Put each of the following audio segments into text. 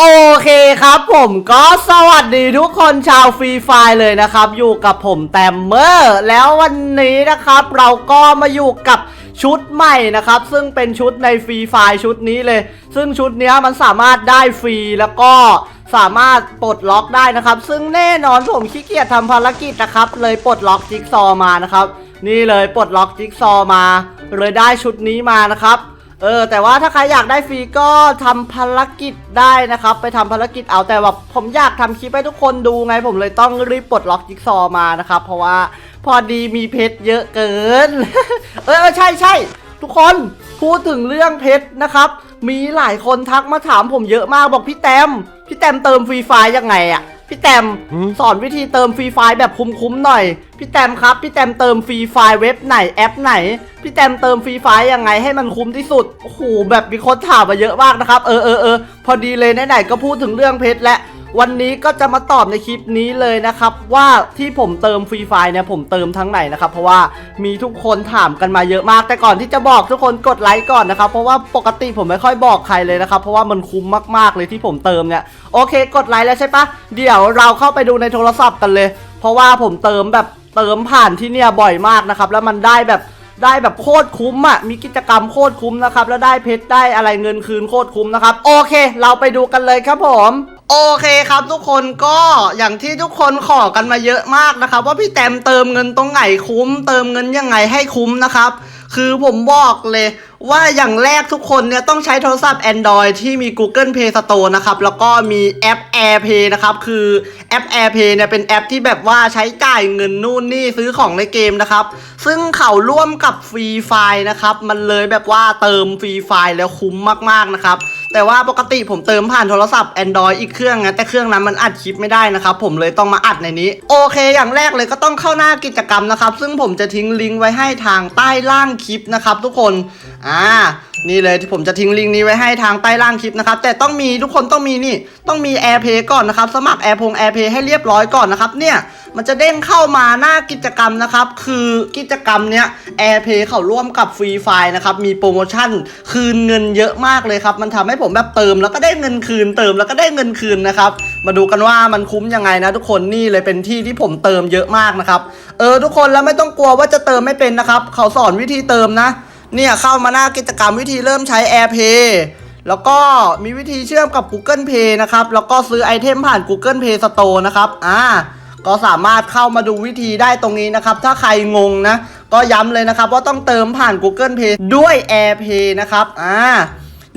โอเคครับผมก็สวัสดีทุกคนชาวฟรีไฟเลยนะครับ อยู่กับผมแตมเมอร์แล้ววันนี้นะครับ เราก็มาอยู่กับชุดใหม่นะครับ ซึ่งเป็นชุดในฟรีไฟชุดนี้เลย ซึ่งชุดนี้มันสามารถได้ฟรีแล้วก็สามารถปลดล็อกได้นะครับ ซึ่งแน่นอนผมขี้เกียจทำภารกิจนะครับ เลยปลดล็อกจิ๊กซอมานะครับ นี่เลยปลดล็อกจิ๊กซอมา เลยได้ชุดนี้มานะครับ เออแต่ว่าถ้าใครอยากได้ฟรีก็ทำภารกิจได้นะครับ ไปทำภารกิจเอาแต่แบบผมอยากทำคลิปให้ทุกคนดูไง ผมเลยต้องรีบปลดล็อกจิ๊กซอว์มานะครับ เพราะว่าพอดีมีเพชรเยอะเกินเออเออใช่ใช่ทุกคนพูดถึงเรื่องเพชรนะครับ มีหลายคนทักมาถามผมเยอะมากบอกพี่แตมพี่แตมเติมฟรีไฟล์ยังไงอะพี่แตมสอนวิธีเติมฟรีไฟล์แบบคุ้มๆหน่อย พี่แตมครับ พี่แตมเติมฟรีไฟล์เว็บไหนแอปไหนพี่แตมเติมฟรีไฟยังไงให้มันคุ้มที่สุด โอ้โห แบบมีคนถามมาเยอะมากนะครับ เออเออเออพอดีเลยไหนๆก็พูดถึงเรื่องเพชรและ วันนี้ก็จะมาตอบในคลิปนี้เลยนะครับ ว่าที่ผมเติมฟรีไฟเนี่ยผมเติมทั้งไหนนะครับ เพราะว่ามีทุกคนถามกันมาเยอะมาก แต่ก่อนที่จะบอกทุกคนกดไลค์ก่อนนะครับ เพราะว่าปกติผมไม่ค่อยบอกใครเลยนะครับ เพราะว่ามันคุ้มมากๆเลยที่ผมเติมเนี่ย โอเค กดไลค์แล้วใช่ปะเดี๋ยวเราเข้าไปดูในโทรศัพท์กันเลย เพราะว่าผมเติมแบบเติมผ่านที่เนี่ยบ่อยมากนะครับ แล้วมันได้แบบ ได้แบบโคตรคุ้มอะ มีกิจกรรมโคตรคุ้มนะครับ แล้วได้เพชรได้อะไรเงินคืนโคตรคุ้มนะครับ โอเค เราไปดูกันเลยครับผม โอเคครับทุกคนก็อย่างที่ทุกคนขอกันมาเยอะมากนะครับ ว่าพี่แตมเติมเงินตรงไหนคุ้ม เติมเงินยังไงให้คุ้มนะครับ คือผมบอกเลยว่าอย่างแรกทุกคนเนี่ยต้องใช้โทรศัพท์ Android ที่มี Google Play Store นะครับ แล้วก็มีแอป AirPay นะครับ คือแอป AirPay เนี่ยเป็นแอปที่แบบว่าใช้จ่ายเงินนู่นนี่ซื้อของในเกมนะครับ ซึ่งเขาร่วมกับฟรีไฟนะครับ มันเลยแบบว่าเติมฟรีไฟแล้วคุ้มมากๆนะครับ แต่ว่าปกติผมเติมผ่านโทรศัพท์ Android อีกเครื่องนะแต่เครื่องนั้นมันอัดคลิปไม่ได้นะครับผมเลยต้องมาอัดในนี้ โอเคอย่างแรกเลยก็ต้องเข้าหน้ากิจกรรมนะครับ ซึ่งผมจะทิ้งลิงก์ไว้ให้ทางใต้ล่างคลิปนะครับ ทุกคนอ่านี่เลยที่ผมจะทิ้งลิงก์นี้ไว้ให้ทางใต้ล่างคลิปนะครับ แต่ต้องมีทุกคนต้องมีนี่ ต้องมี AirPay ก่อนนะครับ สมัคร Air พง AirPay ให้เรียบร้อยก่อนนะครับเนี่ย มันจะเด้งเข้ามาหน้ากิจกรรมนะครับ คือกิจกรรมเนี้ย AirPay เขาร่วมกับฟรีไฟนะครับ มีโปรโมชั่นคืนเงินเยอะมากเลยครับ มันทำให้ผมแบบเติมแล้วก็ได้เงินคืน เติมแล้วก็ได้เงินคืนนะครับ มาดูกันว่ามันคุ้มยังไงนะทุกคน นี่เลยเป็นที่ที่ผมเติมเยอะมากนะครับ เออทุกคนแล้วไม่ต้องกลัวว่าจะเติมไม่เป็นนะครับ เขาสอนวิธีเติมนะ เนี่ยเข้ามาหน้ากิจกรรมวิธีเริ่มใช้ AirPay แล้วก็มีวิธีเชื่อมกับ Google Pay นะครับ แล้วก็ซื้อไอเทมผ่าน Google Play Store นะครับ อ่า ก็สามารถเข้ามาดูวิธีได้ตรงนี้นะครับ ถ้าใครงงนะ ก็ย้ำเลยนะครับว่าต้องเติมผ่าน Google Pay ด้วย AirPay นะครับอ่า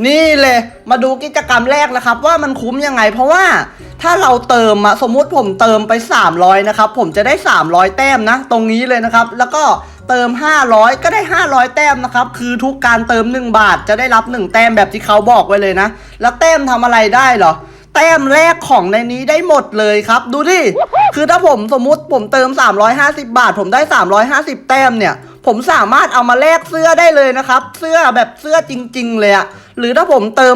นี่เลยมาดูกิจกรรมแรกนะครับ ว่ามันคุ้มยังไง เพราะว่าถ้าเราเติมอะสมมุติผมเติมไป 300นะครับผมจะได้ 300 แต้มนะ ตรงนี้เลยนะครับ แล้วก็เติม 500 ก็ได้ 500 แต้มนะครับ คือทุกการเติม 1 บาทจะได้รับ 1 แต้มแบบที่เขาบอกไว้เลยนะ แล้วแต้มทำอะไรได้เหรอ แต้มแรกของในนี้ได้หมดเลยครับ ดูดิ คือถ้าผมสมมุติผมเติม 350 บาท ผมได้ 350 แต้มเนี่ย ผมสามารถเอามาแลกเสื้อได้เลยนะครับ เสื้อแบบเสื้อจริง ๆ เลยอะหรือถ้าผมเติม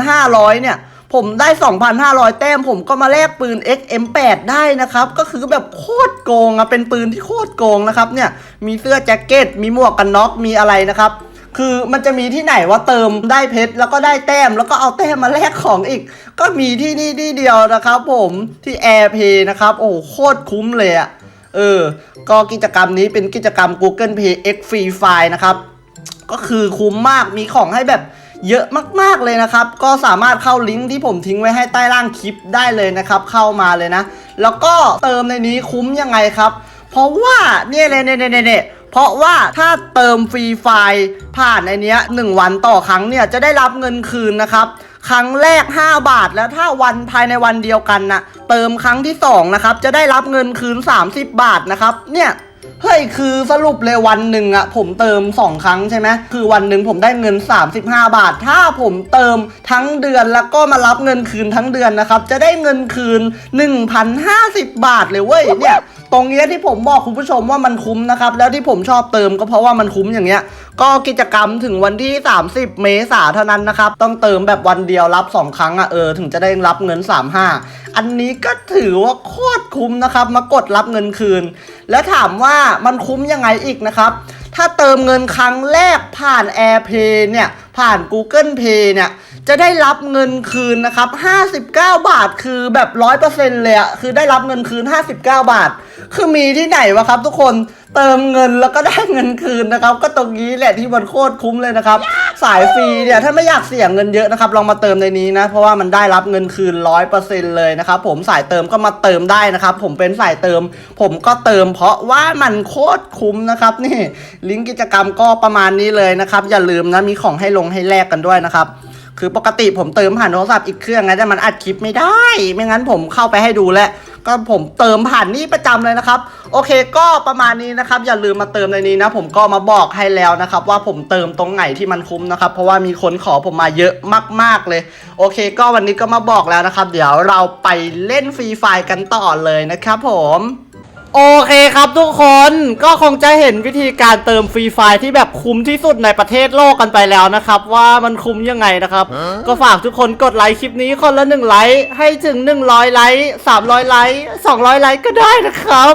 2,500 เนี่ย ผมได้ 2,500 แต้ม ผมก็มาแลกปืน XM8 ได้นะครับ ก็คือแบบโคตรโกงอะเป็นปืนที่โคตรโกงนะครับเนี่ย มีเสื้อแจ็คเก็ต มีหมวกกันน็อก มีอะไรนะครับ คือมันจะมีที่ไหนว่าเติมได้เพชรแล้วก็ได้แต้ม แล้วก็เอาแต้มมาแลกของอีก ก็มีที่นี่ที่เดียวนะครับผมที่ AirPay นะครับโอ้โหโคตรคุ้มเลยอะเออ ก็กิจกรรมนี้เป็นกิจกรรม Google Pay X Free File นะครับ ก็คือคุ้มมากมีของให้แบบเยอะมากๆเลยนะครับ ก็สามารถเข้าลิงก์ที่ผมทิ้งไว้ให้ใต้ล่างคลิปได้เลยนะครับ เข้ามาเลยนะ แล้วก็เติมในนี้คุ้มยังไงครับ เพราะว่าเนี่ยเนี่ยเนี่ยเนี่ย เพราะว่าถ้าเติมฟรีไฟล์ผ่านไอเนี้ยหนึ่งวันต่อครั้งเนี่ยจะได้รับเงินคืนนะครับครั้งแรก 5 บาทแล้วถ้าวันภายในวันเดียวกันนะเติมครั้งที่2นะครับจะได้รับเงินคืน 30 บาทนะครับเนี่ยเฮ้ยคือสรุปเลยวันหนึ่งอะผมเติม 2 ครั้งใช่ไหมคือวันหนึ่งผมได้เงิน 35 บาท ถ้าผมเติมทั้งเดือนแล้วก็มารับเงินคืนทั้งเดือนนะครับจะได้เงินคืน 1,050 บาทเลยเว้ยเนี่ย ตรงเนี้ยที่ผมบอกคุณผู้ชมว่ามันคุ้มนะครับ แล้วที่ผมชอบเติมก็เพราะว่ามันคุ้มอย่างเงี้ย ก็กิจกรรมถึงวันที่ 30 เมษาเท่านั้นนะครับ ต้องเติมแบบวันเดียวรับ 2 ครั้งอะเออถึงจะได้รับเงิน 35 อันนี้ก็ถือว่าโคตรคุ้มนะครับ มากดรับเงินคืน แล้วถามว่ามันคุ้มยังไงอีกนะครับถ้าเติมเงินครั้งแรกผ่าน AirPay เนี่ยผ่าน Google Pay เนี่ย จะได้รับเงินคืนนะครับ 59 บาทคือแบบ100%เลยอะคือได้รับเงินคืน 59 บาท คือมีที่ไหนวะครับ ทุกคนเติมเงินแล้วก็ได้เงินคืนนะครับ ก็ตรงนี้แหละที่มันโคตรคุ้มเลยนะครับ สายฟรีเนี่ยถ้าไม่อยากเสี่ยงเงินเยอะนะครับลองมาเติมในนี้นะ เพราะว่ามันได้รับเงินคืน100%เลยนะครับ ผมสายเติมก็มาเติมได้นะครับ ผมเป็นสายเติม ผมก็เติม เพราะว่ามันโคตรคุ้มนะครับ นี่ลิงก์กิจกรรมก็ประมาณนี้เลยนะครับ อย่าลืมนะมีของให้ลงให้แลกกันด้วยนะครับ คือปกติผมเติมผ่านโทรศัพท์อีกเครื่องไงแต่มันอัดคลิปไม่ได้ ไม่งั้นผมเข้าไปให้ดูแล้วก็ผมเติมผ่านนี่ประจำเลยนะครับ โอเคก็ประมาณนี้นะครับ อย่าลืมมาเติมในนี้นะ ผมก็มาบอกให้แล้วนะครับ ว่าผมเติมตรงไหนที่มันคุ้มนะครับ เพราะว่ามีคนขอผมมาเยอะมาก ๆเลย โอเค ก็วันนี้ก็มาบอกแล้วนะครับ เดี๋ยวเราไปเล่นฟรีไฟกันต่อเลยนะครับผม โอเคครับทุกคนก็คงจะเห็นวิธีการเติมฟรีไฟล์ที่แบบคุ้มที่สุดในประเทศโลกกันไปแล้วนะครับ ว่ามันคุ้มยังไงนะครับ ก็ฝากทุกคนกดไลค์คลิปนี้คนละ1ไลค์ให้ถึง 100 ไลค์300 ไลค์200 ไลค์ก็ได้นะครับ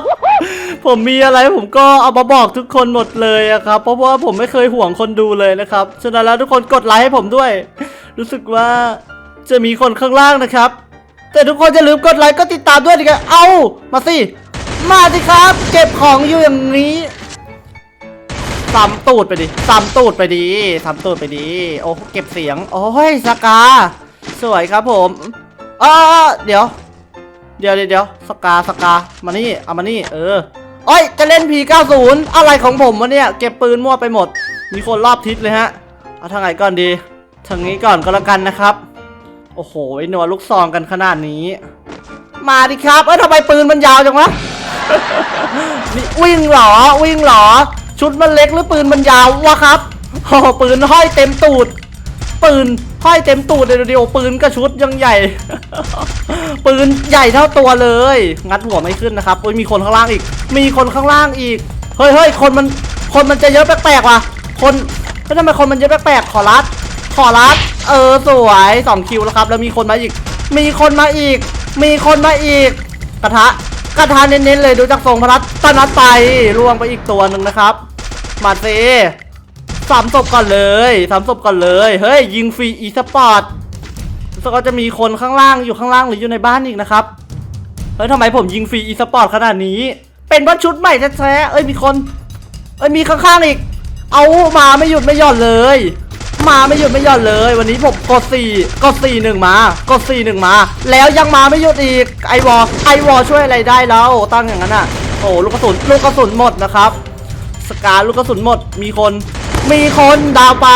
ผมมีอะไรผมก็เอามาบอกทุกคนหมดเลยอะครับ เพราะว่าผมไม่เคยห่วงคนดูเลยนะครับฉะนั้นแล้วทุกคนกดไลค์ให้ผมด้วย รู้สึกว่าจะมีคนข้างล่างนะครับ แต่ทุกคนจะลืมกดไลค์ก็ติดตามด้วยดิครับเอามาสิ มาสิครับ เก็บของอยู่อย่างนี้ซ้ำตูดไปดิซ้ำตูดไปดีซ้ำตูดไปดีโอ้เก็บเสียง โอ้ยสกา สวยครับผมเออเดี๋ยวเดี๋ยว เดี๋ยวเดี๋ยวสกาสกามานี่เอามานี่เออโอ้ยจะเล่น P90 อะไรของผมวะเนี่ย เก็บปืนมั่วไปหมด มีคนรอบทิศเลยฮะ เอาทางไหนก่อนดีทางนี้ก่อนก็แล้วกันนะครับ โอ้โหไอ้หนัวลูกซองกันขนาดนี้ มาดิครับ เอ้ยทำไมปืนมันยาวจังวะ นี่วิ่งเหรอวิ่งเหรอ ชุดมันเล็กหรือปืนมันยาววะครับโอ้โหปืนห้อยเต็มตูด ปืนห้อยเต็มตูดเลยเดียวปืนกับชุดยังใหญ่ ปืนใหญ่เท่าตัวเลย งัดหัวไม่ขึ้นนะครับโอ้ยมีคนข้างล่างอีก มีคนข้างล่างอีกเฮ้ยเฮ้ยคนมันคนมันจะเยอะแปลกๆว่ะ คนเฮ้ยทำไมคนมันเยอะแปลกๆขอรัดขอรัดเออสวยสองคิวแล้วครับ แล้วมีคนมาอีก มีคนมาอีก มีคนมาอีก กระทะ กระทะเน้นๆเลยดูจากทรงพระรัตตนัดไปล่วงไปอีกตัวหนึ่งนะครับ มาเซสามศพก่อนเลยสามศพก่อนเลยเฮ้ยยิงฟรีอีสปอร์ตแล้วก็จะมีคนข้างล่างอยู่ข้างล่างหรืออยู่ในบ้านอีกนะครับเฮ้ยทำไมผมยิงฟรีอีสปอร์ตขนาดนี้ เป็นเพราะชุดใหม่แท้ๆเอ้ยมีคนเอ้ยมีข้างๆอีก เอามาไม่หยุดไม่หย่อนเลย มาไม่หยุดไม่หย่อนเลย วันนี้ผมกดสี่กดสี่หนึ่งมากดสี่หนึ่งมา แล้วยังมาไม่หยุดอีกไอวอไอวอช่วยอะไรได้แล้วตั้งอย่างนั้นอะโอ้ลูกกระสุนลูกกระสุนหมดนะครับสกาลูกกระสุนหมดมีคน มีคนดาวไป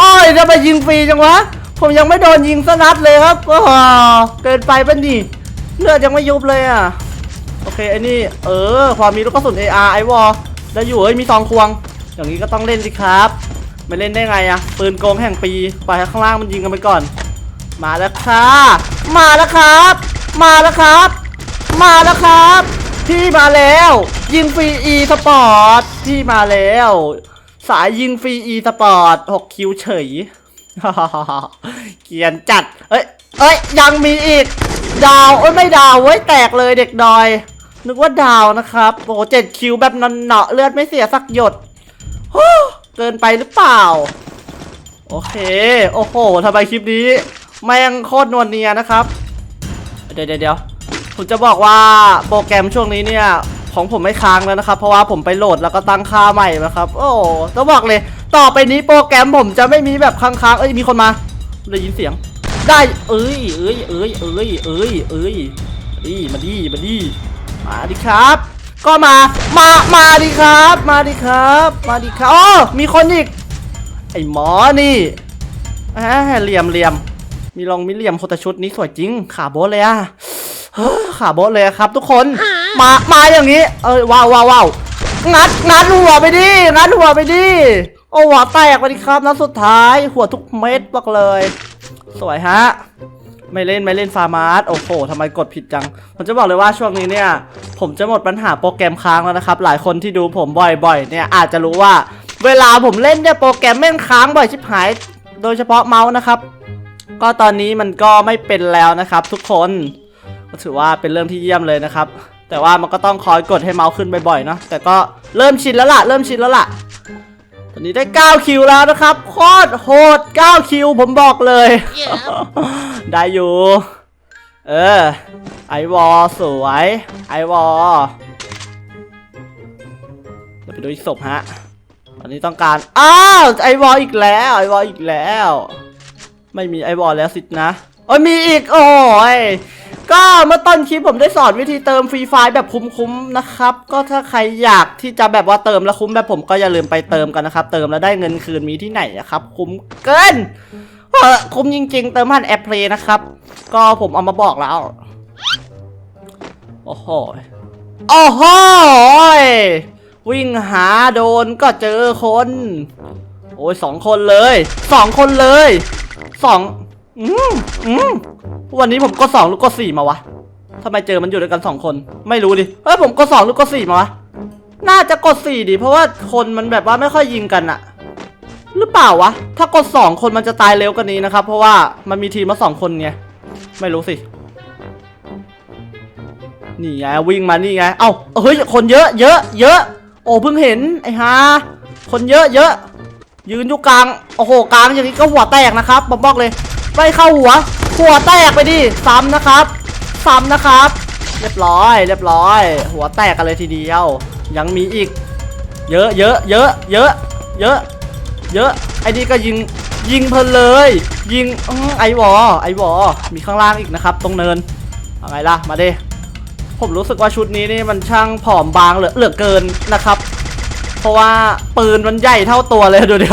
อ้อยจะไปยิงฟรีจังวะผมยังไม่โดนยิงสนัดเลยครับว้าวเกินไปปะนี่เลือดยังไม่ยุบเลยอะโอเคไอ้นี่เออความมีลูกกระสุน AR ไอวอลแล้วอยู่เอ้ยมีซองควง อย่างนี้ก็ต้องเล่นสิครับ ไม่เล่นได้ไงอะปืนโกงแห่งปีไปข้างล่างมันยิงกันไปก่อน มาแล้วค่ะ มาแล้วครับ มาแล้วครับ มาแล้วครับ พี่มาแล้ว ยิงฟรี e สปอร์ตพี่มาแล้ว สายยิงฟรี e สปอร์ต6คิวเฉยเกียนจัด เอ้ยเอ้ยยังมีอีก ดาวเอ้ยไม่ดาวเว้ยแตกเลยเด็กดอย นึกว่าดาวนะครับโอ้เจ็ดคิวแบบนอนเนาะเลือดไม่เสียสักหยดโอ้ เกินไปหรือเปล่า โอเค โอ้โหทำไมคลิปนี้ แม่งโคตรนวลเนียนะครับเดี๋ยวเดี๋ยวเดี๋ยวผมจะบอกว่าโปรแกรมช่วงนี้เนี่ย ของผมไม่ค้างแล้วนะครับ เพราะว่าผมไปโหลดแล้วก็ตั้งค่าใหม่นะครับ โอ้ต้องบอกเลย ต่อไปนี้โปรแกรมผมจะไม่มีแบบค้างๆเอ้ยมีคนมาได้ยินเสียง ได้เอ้ยเอ้ยเอ้ยเอ้ยเอ้ยเอ้ยดีมาดีมาดีมาดิครับ ก็มา มา มาดิครับ มาดิครับ มาดิครับอ๋อมีคนอีก ไอ้หมอนี่อ่าเหลี่ยมเหลี่ยม มีลองมีเหลี่ยมโคตรชุดนี้สวยจริง ขาโบทเลยอะขาโบทเลยครับ ทุกคน มา มาอย่างนี้ เอ้ยว้าวว้าวว้าวงัดงัดหัวไปดิ งัดหัวไปดิ โอ้หัวแตกไปดิครับนัดสุดท้าย หัวทุกเม็ดบอกเลย สวยฮะ ไม่เล่นไม่เล่นฟาร์มาร์สโอ้โหทำไมกดผิดจัง ผมจะบอกเลยว่าช่วงนี้เนี่ย ผมจะหมดปัญหาโปรแกรมค้างแล้วนะครับ หลายคนที่ดูผมบ่อยๆ เนี่ยอาจจะรู้ว่า เวลาผมเล่นเนี่ยโปรแกรมแม่งค้างบ่อยชิบหาย โดยเฉพาะเมาส์นะครับ ก็ตอนนี้มันก็ไม่เป็นแล้วนะครับ ทุกคนก็ถือว่าเป็นเรื่องที่เยี่ยมเลยนะครับ แต่ว่ามันก็ต้องคอยกดให้เมาส์ขึ้นบ่อยๆเนาะแต่ก็เริ่มชินแล้วล่ะเริ่มชินแล้วล่ะ ตอนนี้ได้ 9 คิวแล้วนะครับ โคตรโหด 9 คิวผมบอกเลย ได้อยู่ เออ ไอวอลสวย ไอวอลเดี๋ยวไปดูอีกศพฮะ ตอนนี้ต้องการ อ้าว ไอวอลอีกแล้ว ไอวอลอีกแล้ว ไม่มีไอวอลแล้วสินะ โอ้ยมีอีกโอ้ยก็เมื่อต้นคลิปผมได้สอนวิธีเติมฟรีไฟล์แบบคุ้มๆนะครับ ก็ถ้าใครอยากที่จะแบบว่าเติมแล้วคุ้มแบบผมก็อย่าลืมไปเติมกันนะครับ เติมแล้วได้เงินคืนมีที่ไหนนะครับ คุ้มเกินเออคุ้มจริง ๆ เติมผ่านแอปเพลย์นะครับ ก็ผมเอามาบอกแล้วโอ้โหโอ้โหยวิ่งหาโดนก็เจอคน โอ้ยสองคนเลยสองคนเลยสอง อืมอืมวันนี้ผมก็สองหรือก็สี่มาวะทำไมเจอมันอยู่ด้วยกันสองคน ไม่รู้ดิเฮ้ยผมก็สองหรือก็สี่มาวะน่าจะกดสี่ดิเพราะว่าคนมันแบบว่าไม่ค่อยยิงกันอะหรือเปล่าวะ ถ้ากดสองคนมันจะตายเร็วกว่านี้นะครับ เพราะว่ามันมีทีมมาสองคนไงไม่รู้สินี่ไงวิ่งมานี่ไง เอ้าเฮ้ยคนเยอะเยอะเยอะโอ้เพิ่งเห็นไอ้ฮาคนเยอะเยอะยืนอยู่กลางโอ้โหกลางอย่างนี้ก็หัวแตกนะครับผมบอกเลย ไม่เข้าหัว หัวแตกไปดิซ้ำนะครับซ้ำนะครับ เรียบร้อย เรียบร้อย หัวแตกกันเลยทีเดียว ยังมีอีก เยอะเยอะเยอะเยอะเยอะเยอะไอ้นี่ก็ยิงยิงเพลินเลย ยิงอื้อไอวอไอวอมีข้างล่างอีกนะครับ ตรงเนินอาไงล่ะมาดิผมรู้สึกว่าชุดนี้นี่มันช่างผอมบางเหลือเหลือเกินนะครับ เพราะว่าปืนมันใหญ่เท่าตัวเลยดูดิ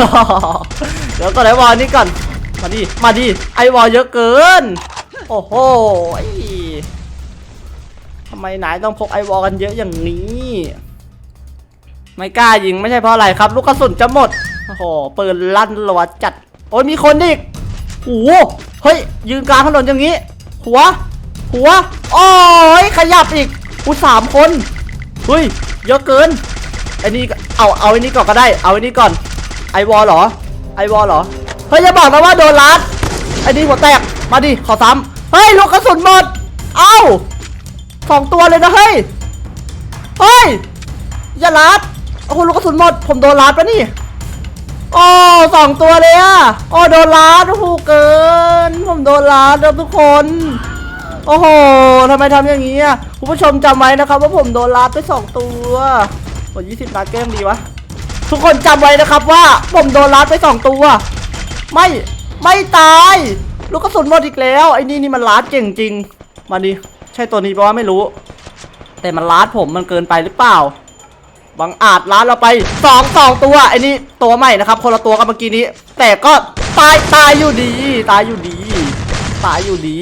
เดี๋ยวก็ไอวอลนี่ก่อน มาดิ มาดิ ไอวอลเยอะเกิน โอ้โหทำไมนายต้องพกไอวอลกันเยอะอย่างนี้ ไม่กล้ายิงไม่ใช่เพราะอะไรครับ ลูกกระสุนจะหมด โอ้โหปืนลั่นรัวจัด โอ้ยมีคนอีกโอ้โหเฮ้ย ยืนกลางถนนอย่างนี้ หัว หัว โอ้ยขยับอีกอุ้สามคนเฮ้ยเยอะเกินไอ้นี่เอาเอาไอ้นี่ก่อนก็ได้ เอาไอ้นี่ก่อน ไอวอลเหรอ ไอวอลเหรอ เฮ้ยอย่าบอกนะว่าโดนลัดไอ้นี่หัวแตก มาดิ ขอซ้ำเฮ้ยลูกกระสุนหมด เอ้าสองตัวเลยนะเฮ้ย เฮ้ย อย่าลัดโอ้โหลูกกระสุนหมด ผมโดนลัดปะนี่ โอ้สองตัวเลยอะโอ้โดนลัดโอ้โหเกิน ผมโดนลัดครับทุกคนโอ้โหทำไมทำอย่างนี้อะคุณผู้ชมจำไว้นะครับว่าผมโดนลัดไปสองตัวโอ้ยี่สิบนัดแก้มดีวะ ทุกคนจำไว้นะครับว่าผมโดนลัดไปสองตัว ไม่ไม่ตายลูกกระสุนหมดอีกแล้วไอ้นี่นี่มันลัดเก่งจริงมาดิใช่ตัวนี้ปะว่าไม่รู้ แต่มันลัดผมมันเกินไปหรือเปล่าบังอาจลัดเราไปสองสองตัวไอ้นี่ตัวใหม่นะครับ คนละตัวกับเมื่อกี้นี้ แต่ก็ตายตายอยู่ดี ตายอยู่ดี ตายอยู่ดี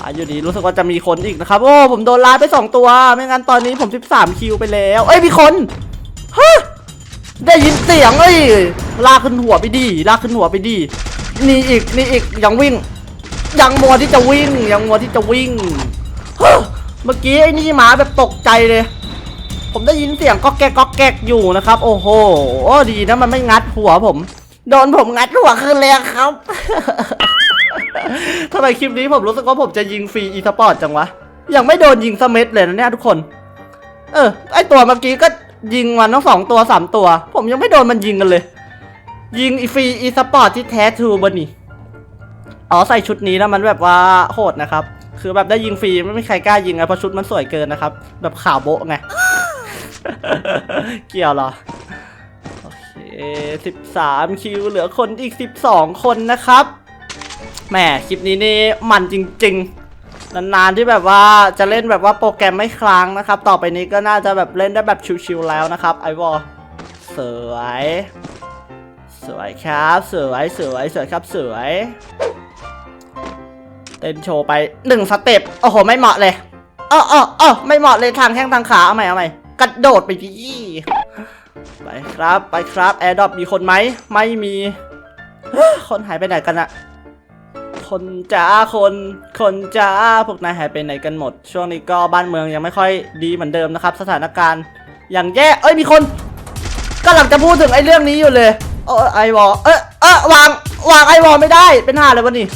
ตายอยู่ดีรู้สึกว่าจะมีคนอีกนะครับโอ้ผมโดนลาไปสองตัว ไม่งั้นตอนนี้ผม 13 คิวไปแล้ว เอ้ยมีคนฮะ ได้ยินเสียงเอ้ยลากขึ้นหัวไปดีลากขึ้นหัวไปดีนี่อีกนี่อีกยังวิ่ง ยังมัวที่จะวิ่ง ยังมัวที่จะวิ่งเมื่อกี้ไอ้นี่หมาแบบตกใจเลย ผมได้ยินเสียงก็แกกก็แกกอยู่นะครับ โอ้โหดีนะมันไม่งัดหัวผม โดนผมงัดหัวขึ้นเลยครับทำไมคลิปนี้ผมรู้สึกว่าผมจะยิงฟรีอีสปอร์ตจังวะยังไม่โดนยิงสเม็ดเลยนะเนี่ยทุกคน เออไอตัวเมื่อกี้ก็ ยิงมันทั้งสองตัวสามตัว ผมยังไม่โดนมันยิงกันเลย ยิงอีฟรีอีสปอร์ตที่แท้ทูบนี่อ๋อใส่ชุดนี้แล้วมันแบบว่าโหดนะครับ คือแบบได้ยิงฟรีไม่มีใครกล้ายิงไงเพราะชุดมันสวยเกินนะครับ แบบขาวโบ๊ะไง เกี่ยวเหรอโอเคสิบสามคิวเหลือคนอีกสิบสองคนนะครับแหมคลิปนี้นี่มันจริง ๆ นานๆที่แบบว่าจะเล่นแบบว่าโปรแกรมไม่ค้งนะครับ ต่อไปนี้ก็น่าจะแบบเล่นได้แบบชิวๆแล้วนะครับไอวอลสวย สวยครับ สวยสวยสวยครับสวยเต้นโชว์ไปหนึ่งสเต็ปโอ้โห ไม่เหมาะเลยเออเออเออไม่เหมาะเลยทางแข้งทางขาเอาใหม่เอาใหม่กระโดดไปพี่ไปครับไปครับแอร์ดรอปมีคนไหมไม่มีคนหายไปไหนกันอะ คนจ้าคน คนจ้าพวกนายหายไปไหนกันหมด ช่วงนี้ก็บ้านเมืองยังไม่ค่อยดีเหมือนเดิมนะครับ สถานการณ์อย่างแย่เอ้ยมีคนกำลังจะพูดถึงไอ้เรื่องนี้อยู่เลยเออไอวอลเออเออวางวางไอวอลไม่ได้เป็นห้าเลยวะนี่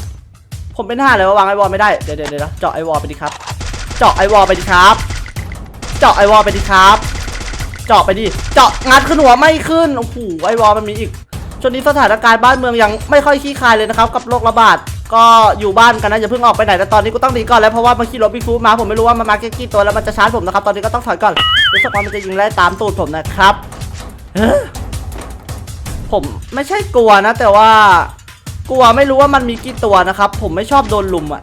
ผมเป็นห้าเลยว่าวางไอวอลไม่ได้เดี๋ยวเดี๋ยวเดี๋ยวเจาะไอวอลไปดิครับ เจาะไอวอลไปดิครับ เจาะไอวอลไปดิครับ เจาะไปดิเจาะงัดขึ้นหัวไม่ขึ้นโอ้โหไอวอลมันมีอีกช่วงนี้สถานการณ์บ้านเมืองยังไม่ค่อยขี้คายเลยนะครับ กับโรคระบาด ก็อยู่บ้านกันนะอย่าเพิ่งออกไปไหนแต่ตอนนี้กูต้องหนีก่อนแล้วเพราะว่ามันขี่รถบิ๊กฟูมาผมไม่รู้ว่ามันมาแค่กี่ตัวแล้วมันจะชาร์จผมนะครับตอนนี้ก็ต้องถอยก่อนรู้สึกว่ามันจะยิงไล่ตามตูดผมนะครับผมไม่ใช่กลัวนะ แต่ว่ากลัวไม่รู้ว่ามันมีกี่ตัวนะครับ ผมไม่ชอบโดนลุมอะ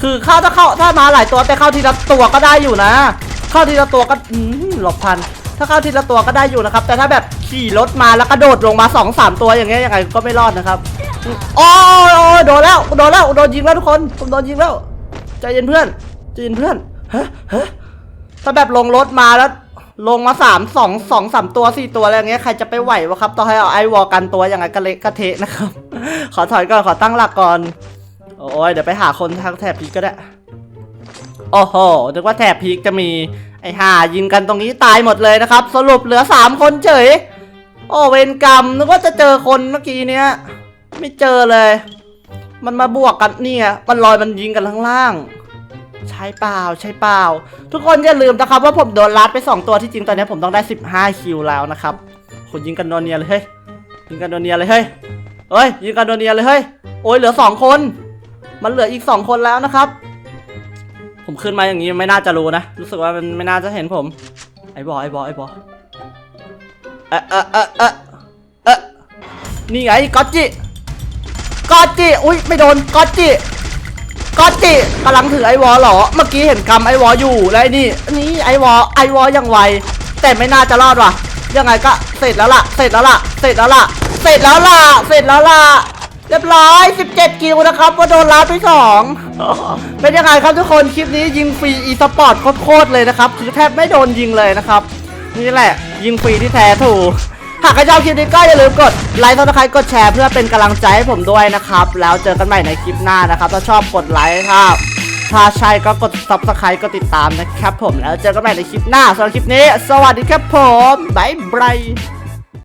คือเข้าถ้าเข้าถ้ามาหลายตัวแต่เข้าทีละตัวก็ได้อยู่นะ เข้าทีละตัวก็หลบพัน ถ้าเข้าทีละตัวก็ได้อยู่นะครับ แต่ถ้าแบบขี่รถมาแล้วกระโดดลงมาสองสามตัวอย่างเงี้ยยังไงก็ไม่รอดนะครับ โอ้ยโอ้ยโดนแล้วโดนแล้วโดนยิงแล้วทุกคนผมโดนยิงแล้วใจเย็นเพื่อนใจเย็นเพื่อนฮะฮะถ้าแบบลงรถมาแล้ว ลงมาสามสองสองสามตัวสี่ตัวอะไรอย่างเงี้ยใครจะไปไหววะครับต้องให้เอาไอวอลกันตัวอย่างไงกระเละกระเทะนะครับ ขอถอยก่อนขอตั้งหลักก่อนโอ้ยเดี๋ยวไปหาคนทางแถบพีกก็ได้โอ้โหนึกว่าแถบพีกจะมีไอ้ห่ายิงกันตรงนี้ตายหมดเลยนะครับ สรุปเหลือสามคนเฉย โอ้เวรกรรมนึกว่าจะเจอคนเมื่อกี้เนี้ย ไม่เจอเลย มันมาบวกกันเนี่ยมันลอยมันยิงกันข้างล่าง ใช่เปล่าใช่เปล่า ทุกคนอย่าลืมนะครับว่าผมโดนลัดไป 2 ตัวที่จริงตอนนี้ผมต้องได้ 15 คิวแล้วนะครับคุณยิงกันโดนเนียเลยเฮ้ยยิงกันโดนเนียเลยเฮ้ยเฮ้ยยิงกันโดนเนียเลยเฮ้ยโอ้ยเหลือ 2 คน มันเหลืออีก 2 คนแล้วนะครับ ผมขึ้นมาอย่างนี้ไม่น่าจะรู้นะรู้สึกว่ามันไม่น่าจะเห็นผมไอ้บอไอ้บอไอ้บอเอะเอะเอะเอะเอะนี่ไงก๊อตจิ กอตจิอุ้ยไม่โดนกอตจิกอตจิกำลังถือไอวอลหรอ เมื่อกี้เห็นกำไอวอลอยู่แล้วไอ้นี่นี่ไอวอลไอวอลยังไวแต่ไม่น่าจะรอดว่ะ ยังไงก็เสร็จแล้วล่ะ เสร็จแล้วล่ะ เสร็จแล้วล่ะ เสร็จแล้วล่ะ เสร็จแล้วล่ะ เรียบร้อย 17คิวนะครับว่าโดนลัดไปสองเป็นยังไงครับทุกคน คลิปนี้ยิงฟรีอีสปอร์ตโคตรเลยนะครับ คือแทบไม่โดนยิงเลยนะครับ นี่แหละ ยิงฟรีที่แท้ถูก หากใครชอบคลิปนี้ก็อย่าลืมกดไลค์ซับสไครต์กดแชร์เพื่อเป็นกำลังใจให้ผมด้วยนะครับ แล้วเจอกันใหม่ในคลิปหน้านะครับ ถ้าชอบกดไลค์ครับถ้าใช่ก็กดซับสไครต์ก็ติดตามนะครับผมแล้วเจอกันใหม่ในคลิปหน้าสำหรับคลิปนี้ สวัสดีครับผมบ๊ายบาย